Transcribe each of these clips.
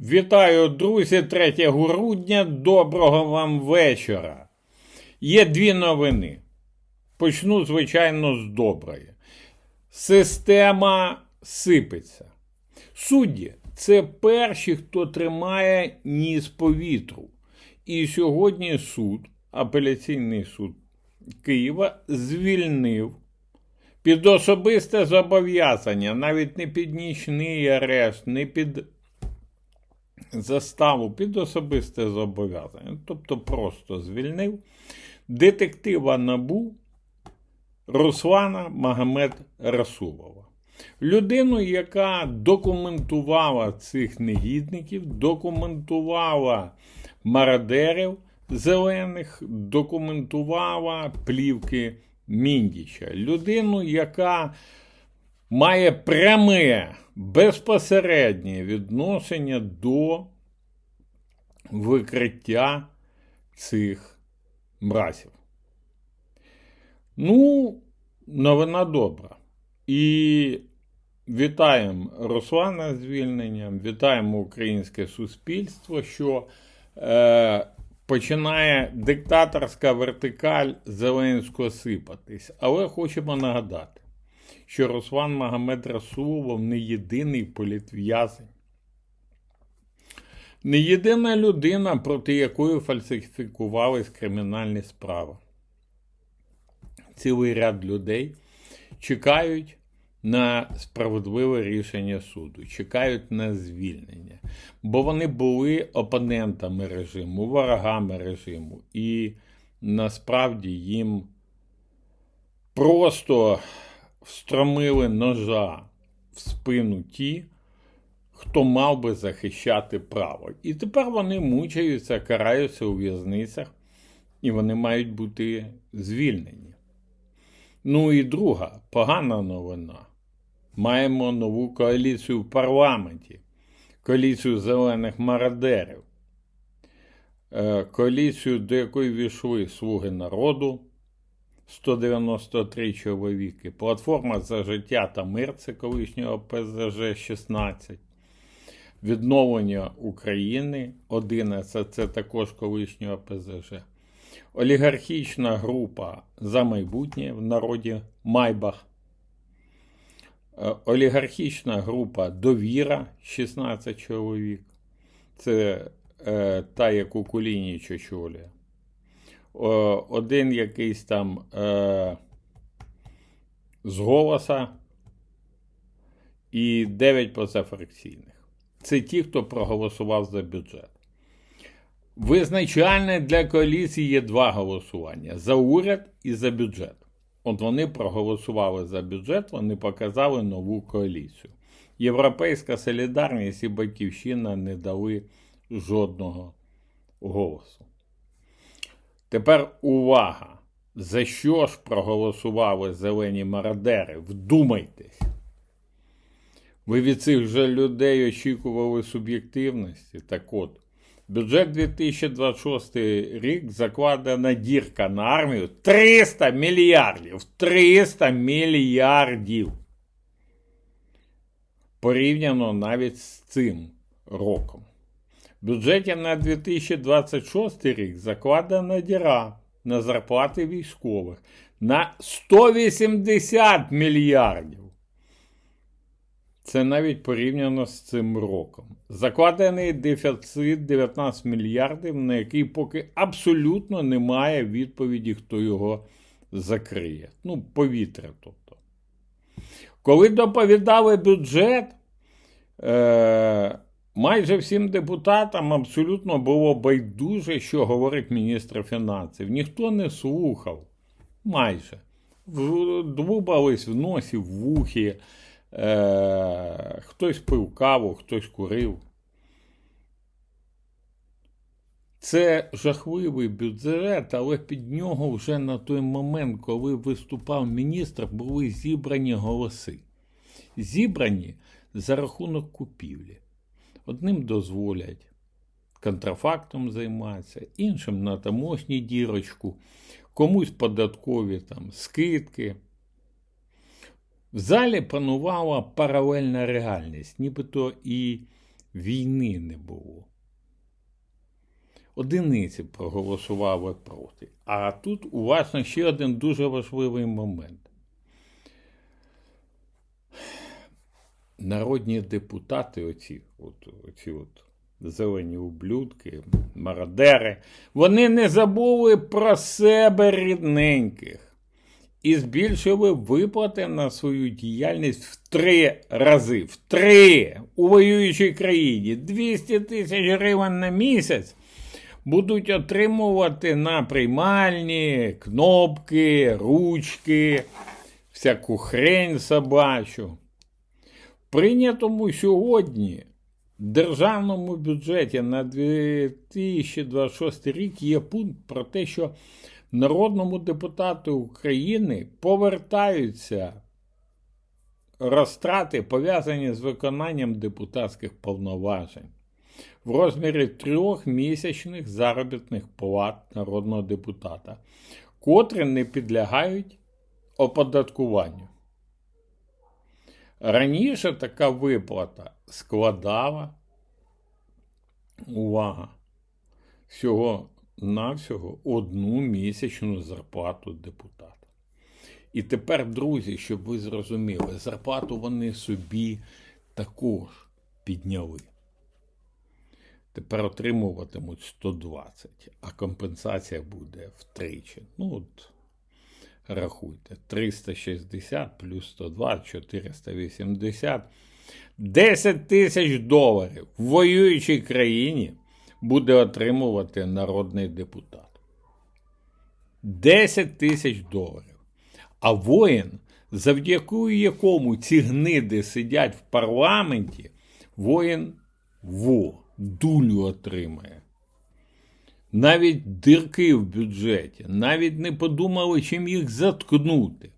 Вітаю, друзі, 3 грудня. Доброго вам вечора. Є дві новини. Почну, звичайно, з доброї. Система сипеться. Судді це перші, хто тримає ніс повітру. І сьогодні суд, апеляційний суд Києва, звільнив під особисте зобов'язання, навіть не під нічний арешт, не під заставу під особисте зобов'язання, тобто просто звільнив детектива Набу Руслана Магомед Расулова. Людину, яка документувала цих негідників, документувала мародерів зелених, документувала плівки Міндіча. Людину, яка має пряме, безпосереднє відношення до викриття цих мразів. Ну, новина добра. І вітаємо Руслана звільненням, вітаємо українське суспільство, що е, починає диктаторська вертикаль Зеленського сипатись. Але хочемо нагадати, що Руслан Магомед Расулов не єдиний політв'язень. Не єдина людина, проти якої фальсифікувались кримінальні справи. Цілий ряд людей чекають на справедливе рішення суду, чекають на звільнення, бо вони були опонентами режиму, ворогами режиму, і насправді їм просто встромили ножа в спину ті, хто мав би захищати право. І тепер вони мучаються, караються у в'язницях, і вони мають бути звільнені. Ну і друга погана новина. Маємо нову коаліцію в парламенті, коаліцію зелених мародерів, Е, коаліцію, до якої війшли Слуги народу 193 чоловіки, Платформа за життя та мир це колишнього ПЗЖ 16, Відновлення України 11 це також колишнього ПЗЖ. Олігархічна група за майбутнє в народі Майбах. Е, Олігархічна група Довіра 16 чоловік. Це е, та, яку Кулініч очолює. Один якийсь там е, з голоса і 9 позафракційних. Це ті, хто проголосував за бюджет. Визначальне для коаліції є два голосування: за уряд і за бюджет. От вони проголосували за бюджет, вони показали нову коаліцію. Європейська солідарність і Батьківщина не дали жодного голосу. Тепер увага! За що ж проголосували зелені мародери? Вдумайтесь! Ви від цих же людей очікували суб'єктивності? Так от, бюджет 2026 рік закладена дірка на армію 300 мільярдів. 300 мільярдів. Порівняно навіть з цим роком. Бюджеті на 2026 рік закладена діра на зарплати військових на 180 мільярдів. Це навіть порівняно з цим роком. Закладений дефіцит 19 мільярдів, на який поки абсолютно немає відповіді, хто його закриє. Ну, повітря, тобто. Коли доповідали бюджет, е- майже всім депутатам абсолютно було байдуже, що говорить міністр фінансів. Ніхто не слухав. Майже. Двубались в носі, в вухі. Е, хтось пив каву, хтось курив. Це жахливий бюджет, але під нього вже на той момент, коли виступав міністр, були зібрані голоси. Зібрані за рахунок купівлі. Одним дозволять контрафактом займатися, іншим на таможні дірочку, комусь податкові там скидки. В залі панувала паралельна реальність, нібито і війни не було. Одиниці проголосували проти. А тут у вас ще один дуже важливий момент. Народні депутати, оці, от, оці от зелені ублюдки, мародери, вони не забули про себе рідненьких і збільшили виплати на свою діяльність в три рази. В три у воюючій країні 200 тисяч гривень на місяць будуть отримувати на приймальні кнопки, ручки, всяку хрень собачу. Прийнятому сьогодні державному бюджеті на 2026 рік є пункт про те, що народному депутату України повертаються розтрати, пов'язані з виконанням депутатських повноважень в розмірі трьох місячних заробітних плат народного депутата, котрі не підлягають оподаткуванню. Раніше така виплата складала увага всього навсього одну місячну зарплату депутата. І тепер, друзі, щоб ви зрозуміли, зарплату вони собі також підняли. Тепер отримуватимуть 120, а компенсація буде втричі. Ну, от, рахуйте, 360 плюс 120, 480. 10 тисяч доларів в воюючій країні буде отримувати народний депутат. 10 тисяч доларів. А воїн, завдяки якому ці гниди сидять в парламенті, воїн во, дулю отримає. Навіть дирки в бюджеті, навіть не подумали, чим їх заткнути.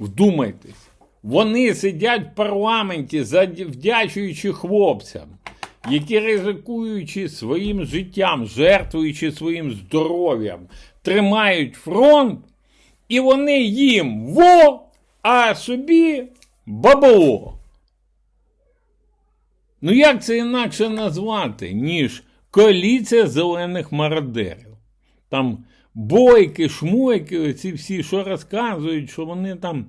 Вдумайтесь, вони сидять в парламенті, завдячуючи хлопцям, які ризикуючи своїм життям, жертвуючи своїм здоров'ям, тримають фронт, і вони їм во, а собі бабло. Ну як це інакше назвати, ніж коаліція зелених мародерів? Там бойки, шмойки, оці всі, що розказують, що вони там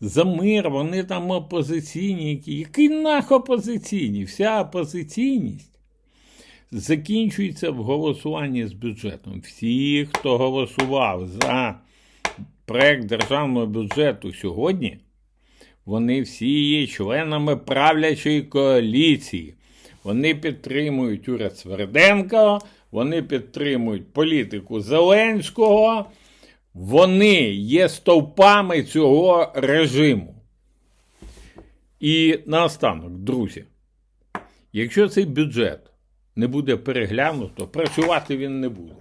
за мир, вони там опозиційні. Які нах опозиційні? Вся опозиційність закінчується в голосуванні з бюджетом. Всі, хто голосував за проект державного бюджету сьогодні, вони всі є членами правлячої коаліції. Вони підтримують уряд Сверденка, вони підтримують політику Зеленського, вони є стовпами цього режиму. І наостанок, друзі, якщо цей бюджет не буде переглянуто, працювати він не буде.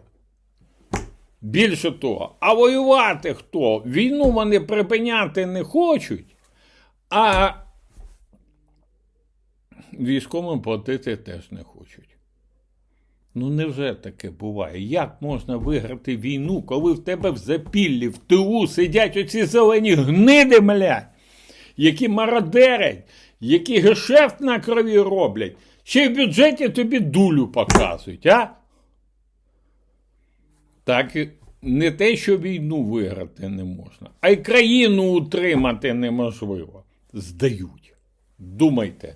Більше того, а воювати хто? Війну вони припиняти не хочуть, а військовим платити теж не хочуть. Ну, невже таке буває? Як можна виграти війну, коли в тебе в запіллі, в тилу сидять оці зелені гниди, млять, які мародерять, які гешефт на крові роблять, ще й в бюджеті тобі дулю показують, а? Так не те, що війну виграти не можна, а й країну утримати неможливо. Здають. Думайте,